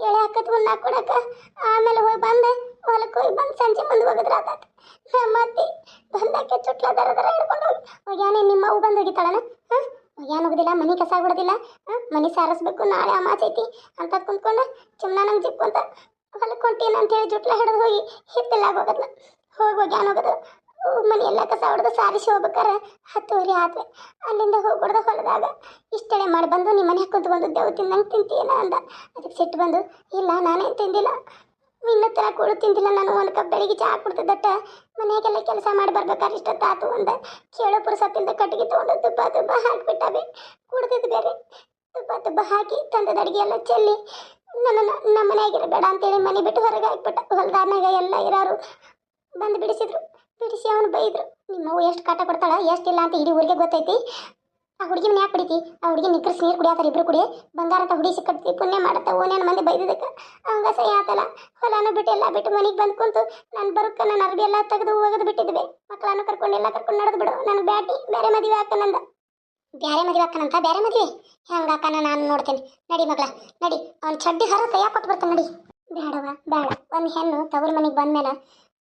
ಎಳೆ ಹಾಕತ್ ಉಣ್ಣ ಕೊಡಕ, ಆಮೇಲೆ ಹೋಗಿ ಬಂದೆ ಹೊಲಕ್ಕೆ ಹೋಗಿ ಬಂದು ಸಂಜೆ ಮುಂದೆ ಹೋಗಿದ್ರ ಆತಾತ ನಮ್ಮ ಅತ್ತಿ ಬಂದಕ್ಕೆ ಚುಟ್ಲ ದರ ದರ ಹಿಡ್ಕೊಂಡು ಹೋಗಿ, ಒಗ್ಯಾನೆ, ನಿಮ್ಮ ಅವು ಬಂದು ಹೋಗಿತ್ತಾಳನ ಹಾಂ ಒಗ್ಯಾನ ಹೋಗುದಿಲ್ಲ ಮನೆ ಕಸ ಬಿಡೋದಿಲ್ಲ ಹಾಂ ಮನೆ ಸಾರಿಸ್ಬೇಕು, ನಾಳೆ ಅಮಾಚ ಐತಿ. ಅಂತ ಕುಂತ್ಕೊಂಡು, ಚುಮ್ನ ನಂಗೆ ಜಿಪ್ಪಂತ ಹೊಲಕ್ಕೆ ಹೊಂಟೀನಿ ಅಂತೇಳಿ ಜುಟ್ಲ ಹಿಡಿದು ಹೋಗಿ ಹಿತ್ತಲಾಗ ಹೋಗದ್ನ ಹೋಗಿ ಒಗ್ಯಾನ ಹೋಗದ್ರು ಮನೆ ಎಲ್ಲ ಕಸ ಹೊಡೆದು ಸಾರಿಸಿ ಹೋಗ್ಬೇಕಾರೆ. ಹತ್ತುವರೆ ಆದ್ವಿ ಅಲ್ಲಿಂದ ಹೋಗ್ಬಿಡ್ದ ಹೊಲದಾಗ ಇಷ್ಟಳೆ ಮಾಡಿ ಬಂದು ನಿಮ್ಮ ಮನೆ ಕುಂತ್ಕೊಂಡು ದೇವ್ ತಿಂದಂಗೆ ತಿಂತೀನ ಅಂದ. ಅದಕ್ಕೆ ಸಿಟ್ಟು ಬಂದು, ಇಲ್ಲ, ನಾನೇನು ತಿಂದಿಲ್ಲ. ಇನ್ನೂ ತರ ಕೂಡ ತಿಂದಿಲ್ಲ ನಾನು. ಒಂದು ಕಪ್ ಬೆಳಿಗ್ಗೆ ಚಹಾ ಕುಡ್ತಿದ್ದಟ್ಟ ಮನೆಯಾಗೆಲ್ಲ ಕೆಲಸ ಮಾಡಿ ಬರ್ಬೇಕಾದ್ರೆ ಇಷ್ಟೊತ್ತಾತು ಅಂದ. ಕೇಳೋ ಪುರುಸತ್ತಿಂದ ಕಟ್ಟಿಗೆ ತೊಗೊಂಡು ತುಪ್ಪ ತುಪ್ಪ ಹಾಕಿಬಿಟ್ಟವೆ ಕುಡ್ದಿದ್ದು ಬೇರೆ. ತುಪ್ಪ ತುಪ್ಪ ಹಾಕಿ ತಂದದ ಅಡುಗೆ ಎಲ್ಲ ಚೆಲ್ಲಿ ನನ್ನ ನಮ್ಮ ಮನೆಯಾಗಿರಬೇಡ ಅಂತೇಳಿ ಮನೆ ಬಿಟ್ಟು ಹೊರಗೆ ಹಾಕ್ಬಿಟ್ಟ. ಹೊಲ್ದಾರ್ನಾಗ ಎಲ್ಲ ಇರೋರು. ಬಂದು ಬಿಡಿಸಿದ್ರು. ಬಿಡಿಸಿ ಅವನು ಬೈದ್ರು. ನಿಮ್ಮವ್ವ ಎಷ್ಟು ಕಾಟ ಕೊಡ್ತಾಳ ಎಷ್ಟಿಲ್ಲ ಅಂತ ಇಡೀ ಊರಿಗೆ ಗೊತ್ತೈತಿ. ಆ ಹುಡುಗಿ ಮನೆ ಯಾಕೆ ಬಿಡಿತಿ ಆ ಹುಡುಗಿ ನಿಕ್ಕರ್ಸಿ ನೀರು ಕುಡಿಯತ್ತಾರ ಇಬ್ರು ಕುಡಿ. ಬಂಗಾರ ಅಂತ ಹುಡಿ ಸಿಕ್ಕಿ ಪುಣ್ಯ ಮಾಡತ್ತ ಓನೇನು ಮಂದಿ ಬೈದಿದ್ದಕ್ಕೆ. ಅವಂಗ ಸಹಿ ಆತಲ್ಲ. ಹೊಲನೂ ಬಿಟ್ಟು ಎಲ್ಲ ಬಿಟ್ಟು ಮನೆಗೆ ಬಂದು ಕುಂತು, ನಾನು ಬರೋಕ್ಕೆ ನನ್ನ ಅರ್ಬಿ ಎಲ್ಲ ತೆಗೆದು ಹೋಗೋದು ಬಿಟ್ಟಿದ್ವಿ. ಮಕ್ಕಳನ್ನು ಕರ್ಕೊಂಡು ಎಲ್ಲ ಕರ್ಕೊಂಡು ನಡೆದು ಬಿಡು. ನನಗೆ ಬ್ಯಾಟಿ ಬೇರೆ ಮದುವೆ ಹಾಕನಂದ ಬೇರೆ ಮದುವೆ ಹಾಕನಂತ ಬೇರೆ ಮದುವೆ? ಹೆಂಗೆ ಹಾಕನ ನಾನು ನೋಡ್ತೇನೆ. ನಡಿ ಮಗಳ, ನಡಿ. ಅವ್ನು ಚಡ್ಡಿ ಹರ ಕೈಯಾಗ ಕೊಟ್ಟು ಬರ್ತಾನೆ ನಡಿ. ಬೇಡವ ಬೇಡ ಒಂದು ಹೆಣ್ಣು ತವ್ರ ಮನೆಗೆ ಬಂದ್ಮೇಲೆ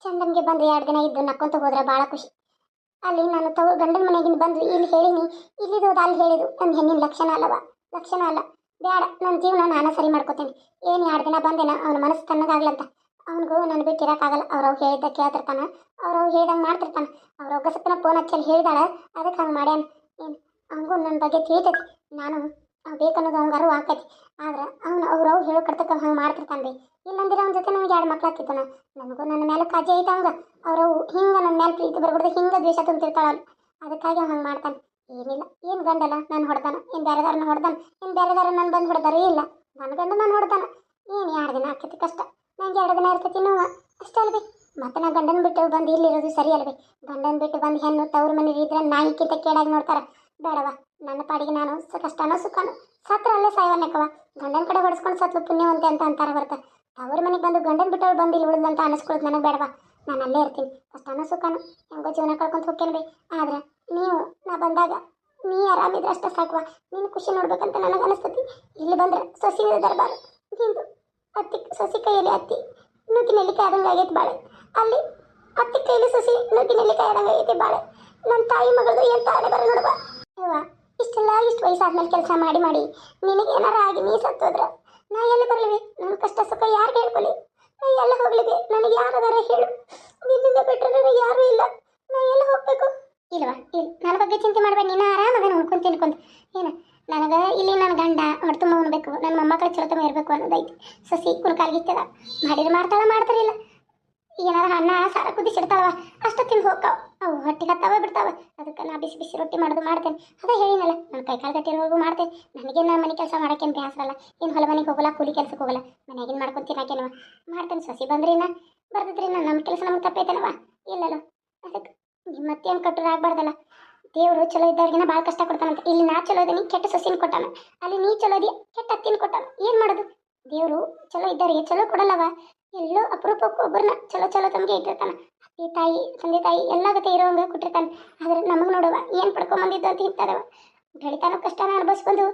ಚಂದನ್ಗೆ ಬಂದು ಎರಡು ದಿನ ಇದ್ದು ನಕ್ಕೊಂತ ಹೋದ್ರೆ ಭಾಳ ಖುಷಿ. ಅಲ್ಲಿ ನಾನು ತಗೋ ಗಂಡನ ಮನೆಗಿಂದ ಬಂದು ಇಲ್ಲಿ ಹೇಳಿನಿ ಇಲ್ಲಿದೋದು ಅಲ್ಲಿ ಹೇಳಿದು ನನ್ನ ಹೆಣ್ಣಿನ ಲಕ್ಷಣ ಅಲ್ಲವ, ಲಕ್ಷಣ ಅಲ್ಲ. ಬೇಡ ನನ್ನ ಜೀವನ ನಾನು ಸರಿ ಮಾಡ್ಕೋತೀನಿ. ಏನು ಎರಡು ದಿನ ಬಂದೇನ, ಅವನ ಮನಸ್ಸು ತಣ್ಣಗಾಗ್ಲಂತ. ಅವನಿಗೂ ನಾನು ಬಿಟ್ಟು ಇರೋಕ್ಕಾಗಲ್ಲ. ಅವ್ರವ್ ಹೇಳಿದ್ದ ಕೇಳ್ತಿರ್ತಾನೆ ಅವ್ರವ್ ಹೇಳ್ದಂಗೆ ಮಾಡ್ತಿರ್ತಾನೆ. ಅವ್ರ ಗಸಪ್ಪನ ಫೋನ್ ಹಚ್ಚಲ್ಲಿ ಹೇಳಿದಾಳ, ಅದಕ್ಕೆ ಹಂಗೆ ಮಾಡ್ಯಾನ. ಏನು ಅವನಿಗೂ ನನ್ನ ಬಗ್ಗೆ ತಿಳಿತೈತಿ. ನಾನು ಬೇಕನ್ನೋದು ಅವ್ಗಾರು ಆಕೈತಿ ಆದ್ರೆ ಅವನು ಅವ್ರು ಅವ್ರು ಹೇಳೋ ಕಡ್ತಕ್ಕ ಹಂಗೆ ಮಾಡ್ತಿರ್ತಾನೆ ಬೇ. ಇಲ್ಲಂದ್ರೆ ಅವ್ನ ಜೊತೆ ನಮ್ಗೆ ಎರಡು ಮಕ್ಳು ಆಗ್ತಿತ್ತು ನನಗೂ ನನ್ನ ಮೇಲೆ ಕಾಜಿ ಐತೆ ಅವಂಗ ಅವರು ಹಿಂಗೆ ನನ್ನ ಮೇಲೆ ಪ್ರೀತಿ ಬರ್ಬಿಡ್ದು, ಹಿಂಗೆ ದ್ವೇಷ ತುಂಬಿರ್ತಾಳೆ ಅದಕ್ಕಾಗಿ ಅವ್ನು ಹಂಗೆ ಮಾಡ್ತಾನೆ. ಏನಿಲ್ಲ, ಏನು ಗಂಡಲ್ಲ, ನಾನು ಹೊಡೆದಾನ, ಏನು ಬೇರೆದಾರನ್ನ ಹೊಡೆದಾನ, ಏನು ಬೇರೆದಾರ ನಾನು ಬಂದು ಹೊಡೆದಾರ ಇಲ್ಲ. ನನ್ನ ಗಂಡ ನಾನು ಹೊಡ್ದಾನ. ಏನು ಎರಡು ದಿನ ಆಗ್ತೈತಿ ಕಷ್ಟ. ನಂಗೆ ಎರಡು ದಿನ ಇರ್ತೈತಿ ನೋವು. ಅಷ್ಟೇ ಅಲ್ವೇ. ಮತ್ತೆ ನಾ ಗಂಡನ ಬಿಟ್ಟು ಬಂದು ಇಲ್ಲಿರೋದು ಸರಿ ಅಲ್ವೇ. ಗಂಡನ ಬಿಟ್ಟು ಬಂದು ಹೆಣ್ಣು ತವ್ರ ಮನೇಲಿ ಇದ್ರೆ ನಾಯಿಕ್ಕಿಂತ ಕೇಳಾಗಿ ನೋಡ್ತಾರೆ. ಬೇಡವ, ನನ್ನ ಪಾಡಿಗೆ ನಾನು ಕಷ್ಟನೋ ಸುಖನೋ ಸತ್ರ ಅಲ್ಲೇ ಸಾಯವನ್ನಕ್ಕವ ಗಂಡನ ಕಡೆ ಹೊಡೆಸ್ಕೊಂಡು ಸತ್ಲು ಪುಣ್ಯವಂತೆ ಅಂತ ಅಂತಾರ ಬರ್ತಾರೆ ತವ್ರ ಮನೆಗೆ ಬಂದು ಗಂಡನ ಬಿಟ್ಟವ್ರು ಬಂದು ಇಲ್ಲಿ ಉಳಿದಂತ ಅನಿಸ್ಕೊಳ್ಳೋದು ನನಗೆ ಬೇಡವಾ? ನಾನು ಅಲ್ಲೇ ಇರ್ತೀನಿ. ಅಷ್ಟು ಸುಖನೋ ಹೆಂಗೋ ಜೀವನ ಕಳ್ಕೊಂತ ಹೋಗ್ತೇನೆ ಬೇ. ಆದ್ರೆ ನೀವು, ನಾ ಬಂದಾಗ ನೀ ಆರಾಮಿದ್ರೆ ಅಷ್ಟೇ ಸಾಕುವ? ನೀನು ಖುಷಿ ನೋಡ್ಬೇಕಂತ ನನಗೆ ಅನಿಸ್ತತಿ. ಇಲ್ಲಿ ಬಂದ್ರೆ ಸೊಸಿ ದರ್ಬಾರು. ನಿಂದು ಅತ್ತಿ, ಸೊಸಿ ಕೈಯಲ್ಲಿ ಅತ್ತಿ ನುಗ್ಗಿ ನೆಲ್ಲಿಕಾಯಿ ಆಗೈತೆ ಬಾಳೆ. ಅಲ್ಲಿ ಅತ್ತಿ ಕೈಲಿ ಸೊಸಿ ನುಗ್ಗಿ ನೆಲ್ಲಿಕಾಯಿ ಆಗೈತೆ ಬಾಳೆ. ನನ್ನ ತಾಯಿ ಮಗಳದು ಎಂತ ಹಣೆ ಬರ ನೋಡುವ? ಇಷ್ಟೆಲ್ಲ ಇಷ್ಟು ವಯಸ್ಸಾದ್ಮೇಲೆ ಕೆಲಸ ಮಾಡಿ ಮಾಡಿ, ನಿನಗೆ ಏನಾರ ಆಗಿ ನೀ ಸತ್ತೋದ್ರ? ನಾ ಎಲ್ಲಿ ಬರಲಿವೆ? ನನ್ನ ಕಷ್ಟ ಸುಖ ಯಾರು ಹೇಳ್ಕೊಳ್ಳಿ ನಾ ಎಲ್ಲ ಹೋಗ್ಲಿದೆ? ನನಗೆ ಯಾರದಾರ ಹೇಳು. ನಿನ್ನಿಂದ ಬಿಟ್ಟರೆ ನನಗೆ ಯಾರೂ ಇಲ್ಲ. ನಾ ಎಲ್ಲ ಹೋಗ್ಬೇಕು? ಇಲ್ವಾ? ಇಲ್ಲ ನನ್ನ ಬಗ್ಗೆ ಚಿಂತೆ ಮಾಡಬೇಡ. ನೀನು ಆರಾಮದ ಉಣ್ಕೊಂಡು ತಿನ್ಕೊಂಡು. ಏನು? ನನಗೆ ಇಲ್ಲಿ ನನ್ನ ಗಂಡ ಹೊಟ್ಟೆ ತುಂಬ ಉಣ್ಬೇಕು. ನನ್ನ ಮೊಮ್ಮಕ್ಕಳು ಚಲೋ ತುಂಬ ಇರಬೇಕು ಅನ್ನೋದೈತಿ. ಸಸಿ ಕುಣ್ಕಾಲ್ಗಿತ್ತದ ಮಾಡಿದ್ರೆ ಮಾಡ್ತಾಳ ಮಾಡ್ತಾರಿಲ್ಲ ಏನಾರ ಅನ್ನ, ಸಾರ ಕುದಿಸಿಡ್ತಾವ ಅಷ್ಟು ತಿಂದು ಹೋಗ್ತಾವ. ಅವು ಹೊಟ್ಟಿಗೆ ಹತ್ತಾವ ಬಿಡ್ತಾವ. ಅದಕ್ಕೆ ನಾ ಬಿಸಿ ಬಿಸಿ ರೊಟ್ಟಿ ಮಾಡೋದು ಮಾಡ್ತೇನೆ. ಅದೇ ಹೇಳಿನಲ್ಲ ನನ್ನ ಕೈ ಕಾಲು ಹೋಗು ಮಾಡ್ತೇನೆ. ನನಗೆ ನಾನು ಮನೆ ಕೆಲಸ ಮಾಡೋಕ್ಕೇನು ಬೇಸರಲ್ಲ ಏನು ಹೊಲ ಮನೆಗೆ ಹೋಗಲ್ಲ, ಕೂಲಿ ಕೆಲಸಕ್ಕೆ ಹೋಗಲ್ಲ. ಮನೆಯಾಗಿನ ಮಾಡ್ಕೊಂಡು ತಿನ್ನಕೇನವ ಮಾಡ್ತೇನೆ ಸಸಿ ನಾ ಬರ್ದಿದ್ರಿ ನಾನು ನಮ್ಮ ಕೆಲಸ ನಮಗೆ ತಪ್ಪೈತೇನವ ಇಲ್ಲಲ್ಲ ಅದಕ್ಕೆ ನಿಮ್ಮ ಮತ್ತೇನು ಕಟ್ಟರು ಆಗಬಾರ್ದಲ್ಲ. ದೇವರು ಚಲೋ ಇದ್ದವ್ರಿಗಿನ ಭಾಳ ಕಷ್ಟ ಕೊಡ್ತಾನಂತ. ಇಲ್ಲಿ ನಾ ಚಲೋ ಇದೀನಿ, ಕೆಟ್ಟ ಸೊಸಿನ ಕೊಟ್ಟಾನ. ಅಲ್ಲಿ ನೀ ಚಲೋ ಇದೀಯ, ಕೆಟ್ಟ ಅತ್ತಿನ ಕೊಟ್ಟಾನ. ಏನು ಮಾಡೋದು? ದೇವರು ಚಲೋ ಇದ್ದವ್ರಿಗೆ ಚಲೋ ಕೊಡಲ್ಲವ ಎಲ್ಲೋ ಅಪರೂಪಕ್ಕೂ ಒಬ್ಬರನ್ನ ಚಲೋ ಚಲೋ ತಮಗೆ ಇಟ್ಟಿರ್ತಾನೆ. ಅತ್ತಿ, ತಾಯಿ, ತಂದೆ, ತಾಯಿ ಎಲ್ಲ ಗತೆ ಇರೋವಂಗೆ ಕೊಟ್ಟಿರ್ತಾನೆ ಆದ್ರೆ ನಮಗೆ ನೋಡುವ ಏನು ಪಡ್ಕೊಂಬಂದಿದ್ದು ಅಂತ ಇಂಥದವ. ಬೆಳಿತಾನೋ ಕಷ್ಟನ ಅನುಭವಿಸ್ಕೊಂಡು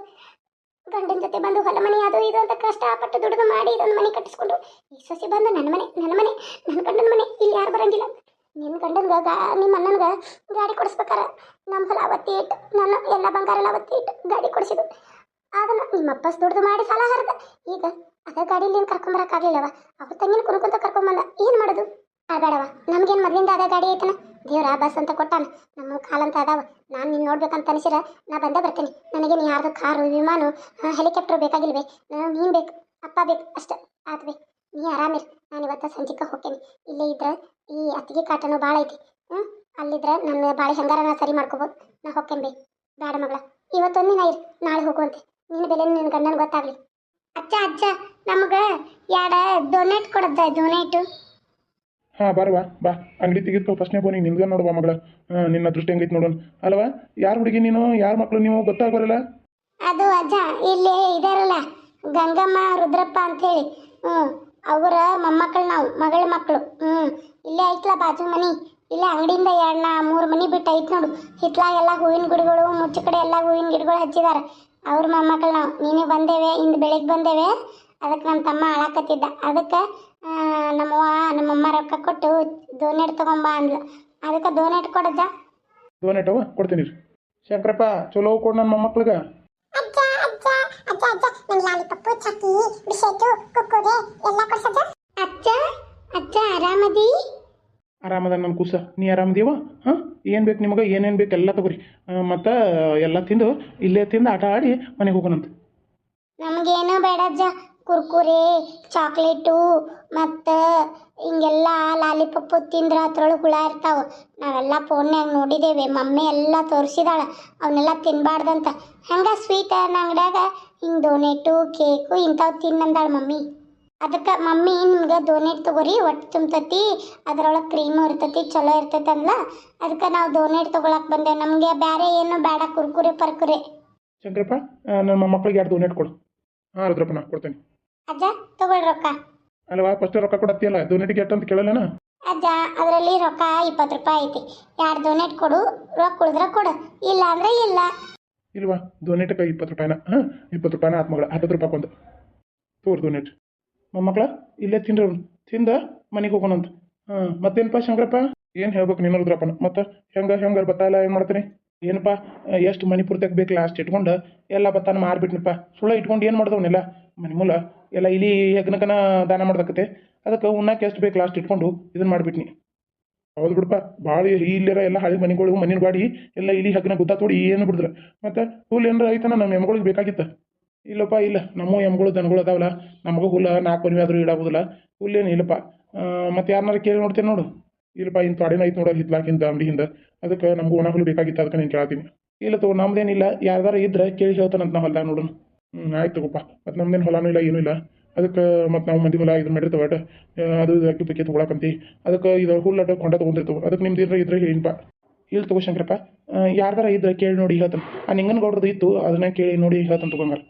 ಗಂಡನ ಜೊತೆ ಬಂದು ಹೊಲ ಮನೆ ಅದು ಇದು ಅಂತ ಕಷ್ಟಪಟ್ಟು ದುಡಿದು ಮಾಡಿ ಇದೊಂದು ಮನೆ ಕಟ್ಟಿಸ್ಕೊಂಡು ಈ ಸೊಸಿ ಬಂದು ನನ್ನ ಮನೆ ನನ್ನ ಮನೆ, ನನ್ನ ಗಂಡನ ಮನೆ, ಇಲ್ಲಿ ಯಾರು ಬರಂಗಿಲ್ಲ. ನಿಮ್ಮ ಗಂಡನ್ಗೆ ಗಾ, ನಿಮ್ಮ ಅಣ್ಣನ್ಗೆ ಗಾಡಿ ಕೊಡಿಸ್ಬೇಕಾರ. ನಮ್ಮ ಹೊಲ ಅವತ್ತಿ ಇಟ್ಟು, ನನ್ನ ಎಲ್ಲ ಬಂಗಾರ ಎಲ್ಲ ಅವತ್ತಿ ಇಟ್ಟು ಗಾಡಿ ಕೊಡಿಸಿದ್ದು. ನಿಮ್ಮ ನಿಮ್ಮಪ್ಪ ದುಡ್ದು ಮಾಡಿ ಸಾಲ ಈಗ ಅದ ಗಾಡಿಲಿ ಏನು ಕರ್ಕೊಂಬರಕ್ಕಾಗಲಿಲ್ಲವ ಅವ್ರ ತಂಗಿನ ಕುನ್ಕೊಂತ ಕರ್ಕೊಂಬಂದ. ಏನು ಮಾಡೋದು? ಬೇಡವ ನಮ್ಗೇನು ಮೊದ್ಲಿಂದ ಅದ ಗಾಡಿ ಐತನ? ದೇವ್ರ ಬಸ್ ಅಂತ ಕೊಟ್ಟಾನ. ನಮ್ಮ ಕಾಲಂತ ಅದಾವ. ನಾನು ನಿನ್ನ ನೋಡ್ಬೇಕಂತ ಅನಿಸಿರ, ನಾ ಬಂದೇ ಬರ್ತೀನಿ. ನನಗೆ ನೀ ಯಾರ್ದು ಕಾರು, ವಿಮಾನ ಹೆಲಿಕಾಪ್ಟರ್ ಬೇಕಾಗಿಲ್ವೇ? ನಾನು ಬೇಕು, ಅಪ್ಪ ಬೇಕು, ಅಷ್ಟೇ. ಆತ್ವೆ ನೀ ಆರಾಮಿರ್. ನಾನು ಇವತ್ತ ಸಂಜಿಕ ಹೋಗ್ತೇನೆ ಇಲ್ಲೇ ಇದ್ರೆ ಈ ಅತ್ತಿಗೆ ಕಾಟನು ಭಾಳ ಐತಿ. ಹ್ಞೂ ಅಲ್ಲಿದ್ರೆ ನನ್ನ ಬಾಳೆ ಹೆಂಗಾರ ನಾ ಸರಿ ಮಾಡ್ಕೋಬೋದು. ನಾ ಹೋಗ್ತೇನೆ ಬೇಡ ಮಗಳ, ಇವತ್ತೊಂದು ದಿನ ಇರು, ನಾಳೆ ಹೋಗುವಂತೆ. ನಿನ್ನ ಬೆಲೆ ನಿನ್ನ ಗಂಡನ ಗೊತ್ತಾಗ್ಲಿ. ಅಜ್ಜ ಅಜ್ಜ ನಮಗೆ ಯಾಡ ಡೊನೇಟ್ ಕೊಡದ ಡೊನೇಟ್ ಹಾ ಬಾರವಾ ಬಾ. ಅಂಗಡಿ ತೆಗೆದ್ಕೊ ಫಸ್ಟ್ನೇ ಬೋನಿ ನಿನ್ಗ ನೋಡುವ ಮಗಳ. ನಿನ್ನ ದೃಷ್ಟಿ ಹೆಂಗೈತೆ ನೋಡೋಣ ಅಲ್ವಾ? ಯಾರ ಹುಡುಗಿ ನೀನು? ಯಾರ ಮಕ್ಕಳು ನೀವು? ಗೊತ್ತಾಗೋರಲ್ಲ? ಅದು ಅಜ್ಜ ಇಲ್ಲಿ ಇದಾರಲ್ಲ ಗಂಗಮ್ಮ ರುದ್ರಪ್ಪ ಅಂತೇಳಿ ಹ್ಞೂ ಅವರ ಮೊಮ್ಮಕ್ಕಳು ನಾವು ಮಗಳ ಮಕ್ಕಳು ಹ್ಞೂ ಇಲ್ಲೇ ಐತ್ಲ ಬಾಜು ಮನಿ. ಇಲ್ಲ ಅಂಗಡಿಯಿಂದ ಎರಡು ನಾ ಮೂರು ಮನಿ ಬಿಟ್ಟು ಐತ್ ನೋಡು ಹಿತ್ಲಾಗೆಲ್ಲ ಹೂವಿನ ಗಿಡಗಳು ಮುಚ್ಚ ಕಡೆ ಎಲ್ಲ ಹೂವಿನ ಗಿಡಗಳು ಹಚ್ಚಿದಾರೆ. ಅವ್ರ ಮೊಮ್ಮಕ್ಕಳು ನಾವು ನೀನೇ ಬಂದೇವೆ ಇಂದು ಬೆಳಿಗ್ಗೆ ಬಂದೇವೆ. ಅದಕ್ಕೆ ನಮ್ಮ ತಮ್ಮ ಅಳಾಕತ್ತಿದ್ದ. ಅದಕ್ಕೆ ನಮ್ಮವ್ವ ನಮ್ಮಮ್ಮ ರೊಕ್ಕ ಕೊಟ್ಟು ಡೋನೇಟ್ ತಗೊಂಬ ಅಂದ್ಲು. ಅದಕ್ಕೆ ಡೋನೇಟ್ ಕೊಡಜ್ಜ. ಡೋನೇಟವ ಕೊಡ್ತೀನಿ ರೀ ಶಂಕರಪ್ಪ ಚಲೋ ಕೊಡು ನನ್ನ ಮೊಮ್ಮಕ್ಳಿಗೆ. ಅಜ್ಜ ಅಜ್ಜ ಅಜ್ಜ ಅಜ್ಜ. ನಂಗೆ ಲಾಲಿಪಪ್ಪು ಚಕ್ಕಿ ಬಿಸ್ಕೆಟು ಕುಕ್ಕುರೆ ಎಲ್ಲ ಕೊಡ್ಸಜ್ಜ. ಅಜ್ಜ ಅಜ್ಜ ಆರಾಮದಿ? ಆರಾಮದ ನನ್ನ ಕೂಸ. ನೀ ಆರಾಮದಿಯವ ಹಾಂ? ಏನು ಬೇಕು ನಿಮಗೆ, ಏನೇನು ಬೇಕು ಎಲ್ಲ ತಗೋರಿ. ಮತ್ತು ಎಲ್ಲ ತಿಂದು ಇಲ್ಲೇ ತಿಂದು ಆಟ ಆಡಿ ಮನೆಗೆ ಹೋಗೋಣಂತ. ನಮಗೇನು ಬೇಡ ಅಜ್ಜ. ಕುರ್ಕುರೆ, ಚಾಕ್ಲೇಟು, ಮತ್ತು ಹಿಂಗೆಲ್ಲ ಲಾಲಿಪಪ್ಪು ತಿಂದ್ರೆ ಅದ್ರೊಳಗೆ ಹುಳ ಇರ್ತಾವೆ. ನಾವೆಲ್ಲ ಫೋನ್ಯಾಗ ನೋಡಿದ್ದೇವೆ ಮಮ್ಮಿ ಎಲ್ಲ ತೋರಿಸಿದಾಳೆ. ಅವನ್ನೆಲ್ಲ ತಿನ್ನಬಾರ್ದಂತ ಹಂಗೆ ಸ್ವೀಟ್ ಅಂಗಡ್ಯಾಗ ಹಿಂಗೆ ಡೊನೇಟು ಕೇಕು ಇಂಥವು ತಿನ್ನಂದಾಳೆ ಮಮ್ಮಿ. ಅದಕ್ಕೆ ಮಮ್ಮಿ ನಿಮ್ಗೆ ಡೋನೇಟ್ ತಗೋರಿ ಒಟ್ಟು ತುಂಬತತಿ ಅದರೊಳಗೆ ಕ್ರೀಮು ಇರ್ತೈತಿ ಚಲೋ ಇರ್ತೈತಿ ಅಂದ್ಲ. ಅದಕ್ಕೆ ನಾವು ಡೋನೇಟ್ ತೊಗೊಳಕ್ಕೆ ಬಂದೆ. ನಮಗೆ ಬೇರೆ ಏನು ಬೇಡ ಕುರ್ಕುರೆ ಪರ್ಕುರೆ. ಚಂದ್ರಪ್ಪ ನಮ್ಮ ನನ್ನ ಮೊಮ್ಮಕ್ಳಿಗೆ ಎರಡು ಡೋನೇಟ್ ಕೊಡು. ಹಾಂ ರುದ್ರಪ್ಪ ನಾ ಕೊಡ್ತೇನೆ. ಅಜ್ಜ ತಗೊಳ್ಳಿ ರೊಕ್ಕ. ಅಲ್ವಾ ಫಸ್ಟ್ ರೊಕ್ಕ ಕೊಡತ್ತಿಯಲ್ಲ ಡೊನೇಟಿಗೆ ಎಷ್ಟು ಅಂತ ಕೇಳಲ್ಲನ ಅಜ್ಜ ಅದರಲ್ಲಿ ರೊಕ್ಕ ಇಪ್ಪತ್ತು ರೂಪಾಯಿ ಐತಿ. ಎರಡು ಡೊನೇಟ್ ಕೊಡು ರೊಕ್ಕ ಉಳಿದ್ರೆ ಕೊಡು. ಇಲ್ಲ ಅಂದ್ರೆ ಇಲ್ಲ. ಇಲ್ವಾ ಡೊನೇಟಕ್ಕೆ ಇಪ್ಪತ್ತು ರೂಪಾಯಿನ? ಹಾಂ ಇಪ್ಪತ್ತು ರೂಪಾಯಿನ ಆತ್ಮಗಳ ಹತ್ತತ್ತು ರೂಪಾಯಿ ಕೊಂದು. ತೋರ್ ಡೊನೇಟ್ ಮೊಮ್ಮಕ್ಳ ಇಲ್ಲೇ ತಿಂದ್ರು ತಿಂದ ಮನೆಗೆ ಹೋಗೋಣಂತ ಹಾಂ ಮತ್ತೇನಪ್ಪ ಶಂಕರಪ್ಪ? ಏನು ಹೇಳ್ಬೇಕು ನೀನು ರುದ್ರಪ್ಪನ? ಮತ್ತು ಹೆಂಗೆ ಹೆಂಗೆ ಬತ್ತಾಯಿಲ್ಲ ಏನು ಮಾಡ್ತೀನಿ ಏನಪ್ಪ ಎಷ್ಟು ಮನೆ ಪೂರ್ತಿಯಾಗ ಬೇಕು ಲಾಸ್ಟ್ ಇಟ್ಕೊಂಡು ಎಲ್ಲ ಬತ್ತಾನ ಮಾರ್ಬಿಟ್ನಪ್ಪ ಸುಳ್ಳ ಇಟ್ಕೊಂಡು ಏನು ಮಾಡ್ದವನ್ನೆಲ್ಲ ಮನೆ ಮೂಲ, ಎಲ್ಲ ಇಲಿ ಹೆಗ್ನಕನ ದಾನ ಮಾಡ್ದಕ್ಕತೆ ಅದಕ್ಕೆ ಉನ್ನಕ್ಕೆ ಎಷ್ಟು ಬೇಕು ಲಾಸ್ಟ್ ಇಟ್ಕೊಂಡು ಇದನ್ನು ಮಾಡಿಬಿಟ್ನಿ. ಹೌದು ಬಿಡಪ್ಪ ಭಾಳ ಇಲ್ಲಿರ ಎಲ್ಲ ಹಳೆ ಮನೆಗಳು ಮನೆ ಗಾಡಿ ಎಲ್ಲ ಇಲಿ ಹೆಗ್ನ ಗುದ್ದ ತೋಡಿ ಏನು ಬಿಡಿದ್ರೆ. ಮತ್ತು ಹುಲ್ ಏನಾರ ಐತನ ನಮ್ಮ ಎಮ್ಗಳಿಗೆ ಬೇಕಾಗಿತ್ತು? ಇಲ್ಲಪ್ಪ, ಇಲ್ಲ. ನಮ್ಮ ಎಮ್ಗಳು ದನಗಳು ಅದಾವಲ್ಲ, ನಮಗೂ ಹುಲ್ಲ ನಾಲ್ಕು ಮನೆ ಆದರೂ ಇಡಾಗೋದಿಲ್ಲ ಹುಲ್ಲೇನು ಇಲ್ಲಪ್ಪ. ಮತ್ತು ಯಾರನ್ನಾರು ಕೇಳಿ ನೋಡ್ತೇನೆ ನೋಡು. ಇಲ್ಲಪ್ಪ, ಇಂಥ ಅಡಿನ ಐತೆ ನೋಡೋ ಹಿತ್ಲಾಕಿಂದ ಅಂಗಡಿಯಿಂದ. ಅದಕ್ಕೆ ನಮಗೂ ಒಣ ಹುಲ್ಲು ಬೇಕಾಗಿತ್ತು, ಅದಕ್ಕೆ ನೀನು ಕೇಳ್ತೀನಿ. ಇಲ್ಲ ತಗೋ, ನಮ್ದೇನಿಲ್ಲ. ಯಾರ್ದಾರ ಇದ್ರೆ ಕೇಳಿ ಹೇಳ್ತಾನಂತ ನಾವು ಹೊಲ್ದಾಗ ನೋಡೋಣ ಹ್ಞೂ ಆಯ್ತು ತಗೋಪ್ಪ. ಮತ್ತು ನಮ್ದೇನು ಹೊಲನೂ ಇಲ್ಲ, ಏನೂ ಇಲ್ಲ. ಅದಕ್ಕೆ ಮತ್ತು ನಾವು ಮಂದಿ ಹೊಲ ಇದು ಮಾಡಿರ್ತೇವೆ ಒಟ್ಟು. ಅದು ಅಕ್ಕಿ ಪಕ್ಕಿ ತೊಗೊಳಕಂತಿ ಅದಕ್ಕೆ ಇದು ಹುಲ್ಲು ಅಡ್ಡ ಕೊಂಡ ತೊಗೊಂಡಿರ್ತೇವೆ ಅದಕ್ಕೆ ನಿಮ್ದು ಇದ್ರೆ ಇದ್ರೆ ಹೇಳಿನಪ್ಪ ಇಲ್ಲಿ ತಗೋ ಶಂಕರಪ್ಪ. ಯಾರ್ದಾರ ಇದ್ರೆ ಕೇಳಿ ನೋಡಿ ಹೇಳ್ತಾನೆ. ಆ ನಿಂಗನ ಗೌಡ್ರದ್ದು ಇತ್ತು, ಅದನ್ನ ಕೇಳಿ ನೋಡಿ ಹೇಳ್ತಾನೆ ತಗೊಂಗಾರ